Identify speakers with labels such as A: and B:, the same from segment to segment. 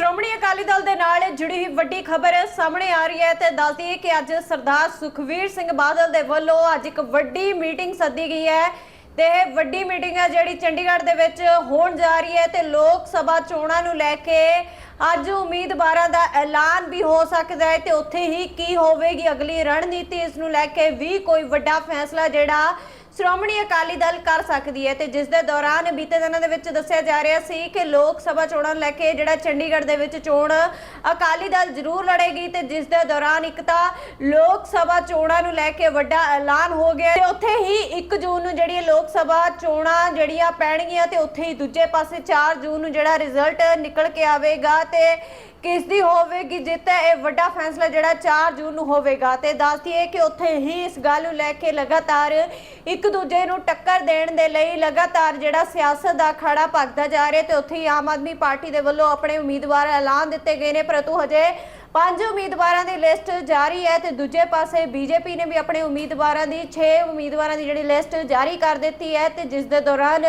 A: ਸ਼੍ਰੋਮਣੀ ਅਕਾਲੀ ਦਲ ਦੇ ਨਾਲ ਜੁੜੀ ਹੋਈ ਵੱਡੀ ਖਬਰ ਸਾਹਮਣੇ ਆ ਰਹੀ ਹੈ ਤੇ ਦੱਸਦੀ ਹੈ ਕਿ ਅੱਜ ਸਰਦਾਰ ਸੁਖਵੀਰ ਸਿੰਘ ਬਾਦਲ ਦੇ ਵੱਲੋਂ ਅੱਜ ਇੱਕ ਵੱਡੀ ਮੀਟਿੰਗ ਸੱਦੀ ਗਈ ਹੈ ਤੇ ਇਹ ਵੱਡੀ ਮੀਟਿੰਗ ਹੈ ਜਿਹੜੀ ਚੰਡੀਗੜ੍ਹ ਦੇ ਵਿੱਚ ਹੋਣ ਜਾ ਰਹੀ ਹੈ ਤੇ ਲੋਕ ਸਭਾ ਚੋਣਾਂ ਨੂੰ ਲੈ ਕੇ ਅੱਜ ਉਮੀਦਵਾਰਾਂ ਦਾ ਐਲਾਨ ਵੀ ਹੋ ਸਕਦਾ ਹੈ ਤੇ ਉੱਥੇ ਹੀ ਕੀ ਹੋਵੇਗੀ ਅਗਲੀ ਰਣਨੀਤੀ ਇਸ ਨੂੰ ਲੈ ਕੇ ਵੀ ਕੋਈ ਵੱਡਾ ਫੈਸਲਾ ਜਿਹੜਾ ਸ਼੍ਰੋਮਣੀ ਅਕਾਲੀ ਦਲ ਕਰ ਸਕਦੀ ਹੈ ਤੇ ਜਿਸ ਦੇ ਦੌਰਾਨ ਬੀਤੇ ਦਿਨਾਂ ਦੇ ਵਿੱਚ ਦੱਸਿਆ ਜਾ ਰਿਹਾ ਸੀ ਕਿ ਲੋਕ ਸਭਾ ਚੋਣਾਂ ਨੂੰ ਲੈ ਕੇ ਜਿਹੜਾ ਚੰਡੀਗੜ੍ਹ ਦੇ ਵਿੱਚ ਚੋਣ ਅਕਾਲੀ ਦਲ ਜ਼ਰੂਰ ਲੜੇਗੀ ਤੇ ਜਿਸ ਦੇ ਦੌਰਾਨ ਇੱਕ ਤਾਂ ਲੋਕ ਸਭਾ ਚੋਣਾਂ ਨੂੰ ਲੈ ਕੇ ਵੱਡਾ ਐਲਾਨ ਹੋ ਗਿਆ ਤੇ ਉੱਥੇ ਹੀ 1 ਜੂਨ ਨੂੰ ਜਿਹੜੀ ਲੋਕ ਸਭਾ ਚੋਣਾਂ ਜਿਹੜੀਆਂ ਪੈਣਗੀਆਂ ਤੇ ਉੱਥੇ ਹੀ ਦੂਜੇ ਪਾਸੇ 4 ਜੂਨ ਨੂੰ ਜਿਹੜਾ ਰਿਜ਼ਲਟ ਨਿਕਲ ਕੇ ਆਵੇਗਾ ਤੇ ਕਿਸ ਦੀ ਹੋਵੇਗੀ ਜਿੱਤ ਹੈ? ਇਹ ਵੱਡਾ ਫੈਸਲਾ ਜਿਹੜਾ 4 ਜੂਨ ਨੂੰ ਹੋਵੇਗਾ। ਤੇ ਦੱਸਦੀ ਹੈ ਕਿ ਉੱਥੇ ਹੀ ਇਸ ਗੱਲ ਨੂੰ ਲੈ ਕੇ ਲਗਾਤਾਰ ਇੱਕ ਦੂਜੇ ਨੂੰ ਟੱਕਰ ਦੇਣ ਦੇ ਲਈ ਲਗਾਤਾਰ ਜਿਹੜਾ ਸਿਆਸਤ ਦਾ ਖੜਾ ਭਗਦਾ ਜਾ ਰਿਹਾ ਤੇ ਉੱਥੇ ਹੀ ਆਮ ਆਦਮੀ ਪਾਰਟੀ ਦੇ ਵੱਲੋਂ ਆਪਣੇ ਉਮੀਦਵਾਰ ਐਲਾਨ ਦਿੱਤੇ ਗਏ ਨੇ, ਪਰੰਤੂ ਹਜੇ ਪੰਜ ਉਮੀਦਵਾਰਾਂ ਦੀ ਲਿਸਟ ਜਾਰੀ ਹੈ ਤੇ ਦੂਜੇ ਪਾਸੇ ਬੀਜੇਪੀ ਨੇ ਵੀ ਆਪਣੇ ਉਮੀਦਵਾਰਾਂ ਦੀ 6 ਉਮੀਦਵਾਰਾਂ ਦੀ ਜਿਹੜੀ ਲਿਸਟ ਜਾਰੀ ਕਰ ਦਿੱਤੀ ਹੈ ਤੇ ਜਿਸ ਦੇ ਦੌਰਾਨ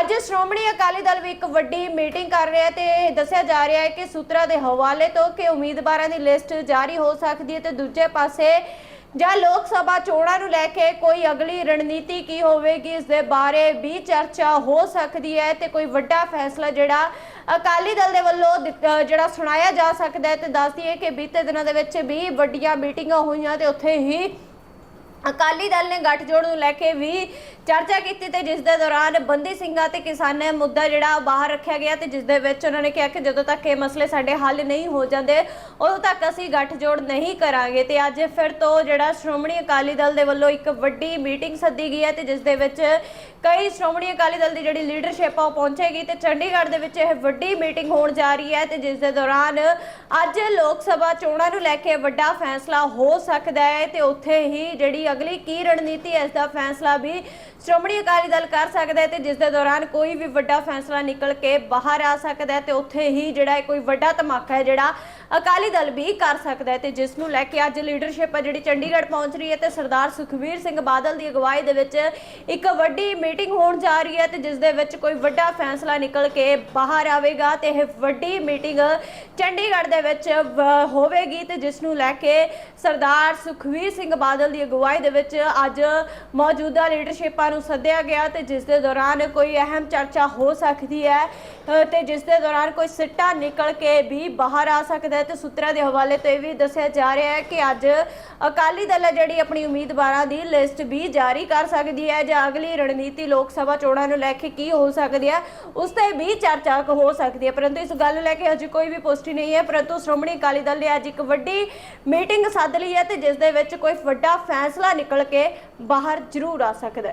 A: ਅੱਜ ਸ਼੍ਰੋਮਣੀ ਅਕਾਲੀ ਦਲ ਵੀ ਇੱਕ ਵੱਡੀ ਮੀਟਿੰਗ ਕਰ ਰਿਹਾ ਹੈ ਤੇ ਇਹ ਦੱਸਿਆ ਜਾ ਰਿਹਾ ਹੈ ਕਿ ਸੂਤਰਾਂ ਦੇ ਹਵਾਲੇ ਤੋਂ ਕਿ ਉਮੀਦਵਾਰਾਂ ਦੀ ਲਿਸਟ ਜਾਰੀ ਹੋ ਸਕਦੀ ਹੈ ਤੇ ਦੂਜੇ ਪਾਸੇ ਜਾਂ ਲੋਕ ਸਭਾ ਚੋਣਾਂ ਨੂੰ ਲੈ ਕੇ ਕੋਈ ਅਗਲੀ ਰਣਨੀਤੀ ਕੀ ਹੋਵੇਗੀ, ਇਸ ਦੇ ਬਾਰੇ ਵੀ ਚਰਚਾ ਹੋ ਸਕਦੀ ਹੈ ਤੇ ਕੋਈ ਵੱਡਾ ਫੈਸਲਾ ਜਿਹੜਾ ਅਕਾਲੀ ਦਲ ਦੇ ਵੱਲੋਂ ਅਹ ਜਿਹੜਾ ਸੁਣਾਇਆ ਜਾ ਸਕਦਾ ਹੈ ਤੇ ਦੱਸਦੀ ਹੈ ਕਿ ਬੀਤੇ ਦਿਨਾਂ ਦੇ ਵਿੱਚ ਵੀ ਵੱਡੀਆਂ ਮੀਟਿੰਗਾਂ ਹੋਈਆਂ ਤੇ ਉੱਥੇ ਹੀ ਅਕਾਲੀ ਦਲ ਨੇ ਗੱਠਜੋੜ ਨੂੰ ਲੈ ਕੇ ਵੀ ਚਰਚਾ ਕੀਤੀ ਤੇ ਜਿਸ ਦੇ ਦੌਰਾਨ ਬੰਦੀ ਸਿੰਘਾਂ ਤੇ ਕਿਸਾਨਾਂ ਮੁੱਦਾ ਜਿਹੜਾ ਬਾਹਰ ਰੱਖਿਆ ਗਿਆ ਤੇ ਜਿਸ ਦੇ ਵਿੱਚ ਉਹਨਾਂ ਨੇ ਕਿਹਾ ਕਿ ਜਦੋਂ ਤੱਕ ਇਹ ਮਸਲੇ ਸਾਡੇ ਹੱਲ ਨਹੀਂ ਹੋ ਜਾਂਦੇ, ਉਦੋਂ ਤੱਕ ਅਸੀਂ ਗੱਠਜੋੜ ਨਹੀਂ ਕਰਾਂਗੇ। ਤੇ ਅੱਜ ਫਿਰ ਤੋਂ ਜਿਹੜਾ ਸ਼੍ਰੋਮਣੀ ਅਕਾਲੀ ਦਲ ਦੇ ਵੱਲੋਂ ਇੱਕ ਵੱਡੀ ਮੀਟਿੰਗ ਸੱਦੀ ਗਈ ਹੈ ਤੇ ਜਿਸ ਦੇ ਵਿੱਚ ਕਈ ਸ਼੍ਰੋਮਣੀ ਅਕਾਲੀ ਦਲ ਦੀ ਜਿਹੜੀ ਲੀਡਰਸ਼ਿਪ ਆ ਉਹ ਪਹੁੰਚੇਗੀ ਤੇ ਚੰਡੀਗੜ੍ਹ ਦੇ ਵਿੱਚ ਇਹ ਵੱਡੀ ਮੀਟਿੰਗ ਹੋਣ ਜਾ ਰਹੀ ਹੈ ਤੇ ਜਿਸ ਦੇ ਦੌਰਾਨ ਅੱਜ ਲੋਕ ਸਭਾ ਚੋਣਾਂ ਨੂੰ ਲੈ ਕੇ ਵੱਡਾ ਫੈਸਲਾ ਹੋ ਸਕਦਾ ਹੈ ਤੇ ਉੱਥੇ ਹੀ ਜਿਹੜੀ ਅਗਲੀ ਕੀ ਰਣਨੀਤੀ ਹੈ, ਇਸ ਦਾ ਫੈਸਲਾ ਵੀ ਸ਼੍ਰੋਮਣੀ ਅਕਾਲੀ ਦਲ ਕਰ ਸਕਦਾ ਹੈ ਤੇ ਜਿਸ ਦੇ ਦੌਰਾਨ ਕੋਈ ਵੀ ਵੱਡਾ ਫੈਸਲਾ ਨਿਕਲ ਕੇ ਬਾਹਰ ਆ ਸਕਦਾ ਹੈ ਤੇ ਉੱਥੇ ਹੀ ਜਿਹੜਾ ਇਹ ਕੋਈ ਵੱਡਾ ਧਮਾਕਾ ਹੈ ਜਿਹੜਾ ਅਕਾਲੀ ਦਲ ਵੀ ਕਰ ਸਕਦਾ ਹੈ ਤੇ ਜਿਸ ਨੂੰ ਲੈ ਕੇ ਅੱਜ ਲੀਡਰਸ਼ਿਪ ਹੈ ਜਿਹੜੀ ਚੰਡੀਗੜ੍ਹ ਪਹੁੰਚ ਰਹੀ ਹੈ ਤੇ ਸਰਦਾਰ ਸੁਖਵੀਰ ਸਿੰਘ ਬਾਦਲ ਦੀ ਅਗਵਾਈ ਦੇ ਵਿੱਚ ਇੱਕ ਵੱਡੀ ਮੀਟਿੰਗ ਹੋਣ ਜਾ ਰਹੀ ਹੈ ਤੇ ਜਿਸ ਦੇ ਵਿੱਚ ਕੋਈ ਵੱਡਾ ਫੈਸਲਾ ਨਿਕਲ ਕੇ ਬਾਹਰ ਆਵੇਗਾ ਤੇ ਇਹ ਵੱਡੀ ਮੀਟਿੰਗ ਚੰਡੀਗੜ੍ਹ ਦੇ ਵਿੱਚ ਹੋਵੇਗੀ ਤੇ ਜਿਸ ਨੂੰ ਲੈ ਕੇ ਸਰਦਾਰ ਸੁਖਵੀਰ ਸਿੰਘ ਬਾਦਲ ਦੀ ਅਗਵਾਈ ਦੇ ਵਿੱਚ ਅੱਜ ਮੌਜੂਦਾ ਲੀਡਰਸ਼ਿਪਾਂ ਨੂੰ ਸੱਦਿਆ ਗਿਆ ਤੇ ਜਿਸ ਦੇ ਦੌਰਾਨ ਕੋਈ ਅਹਿਮ ਚਰਚਾ ਹੋ ਸਕਦੀ ਹੈ ਅ, ਤੇ ਜਿਸ ਦੇ ਦੌਰਾਨ ਕੋਈ ਸਿੱਟਾ ਨਿਕਲ ਕੇ ਵੀ ਬਾਹਰ ਆ ਸਕਦਾ ਹੈ ਤੇ ਸੂਤਰਾਂ ਦੇ ਹਵਾਲੇ ਤੋਂ ਇਹ ਵੀ ਦੱਸਿਆ ਜਾ ਰਿਹਾ ਹੈ ਕਿ ਅੱਜ ਅਕਾਲੀ ਦਲ ਹੈ ਜਿਹੜੀ ਆਪਣੀ ਉਮੀਦਵਾਰਾਂ ਦੀ ਲਿਸਟ ਵੀ ਜਾਰੀ ਕਰ ਸਕਦੀ ਹੈ ਜਾਂ ਅਗਲੀ ਰਣਨੀਤੀ ਲੋਕ ਸਭਾ ਚੋਣਾਂ ਨੂੰ ਲੈ ਕੇ ਕੀ ਹੋ ਸਕਦੀ ਹੈ, ਉਸ ਤੇ ਵੀ ਚਰਚਾ ਹੋ ਸਕਦੀ ਹੈ। ਪਰੰਤੂ ਇਸ ਗੱਲ ਨੂੰ ਲੈ ਕੇ ਅਜੇ ਕੋਈ ਵੀ ਪੁਸ਼ਟੀ ਨਹੀਂ ਹੈ। ਪਰੰਤੂ ਸ਼੍ਰੋਮਣੀ ਅਕਾਲੀ ਦਲ ਨੇ ਅੱਜ ਇੱਕ ਵੱਡੀ ਮੀਟਿੰਗ ਸੱਦ ਲਈ ਹੈ ਤੇ ਜਿਸ ਦੇ ਵਿੱਚ ਕੋਈ ਵੱਡਾ ਫੈਸਲਾ ਨਿਕਲ ਕੇ ਬਾਹਰ ਜ਼ਰੂਰ ਆ ਸਕਦਾ ਹੈ।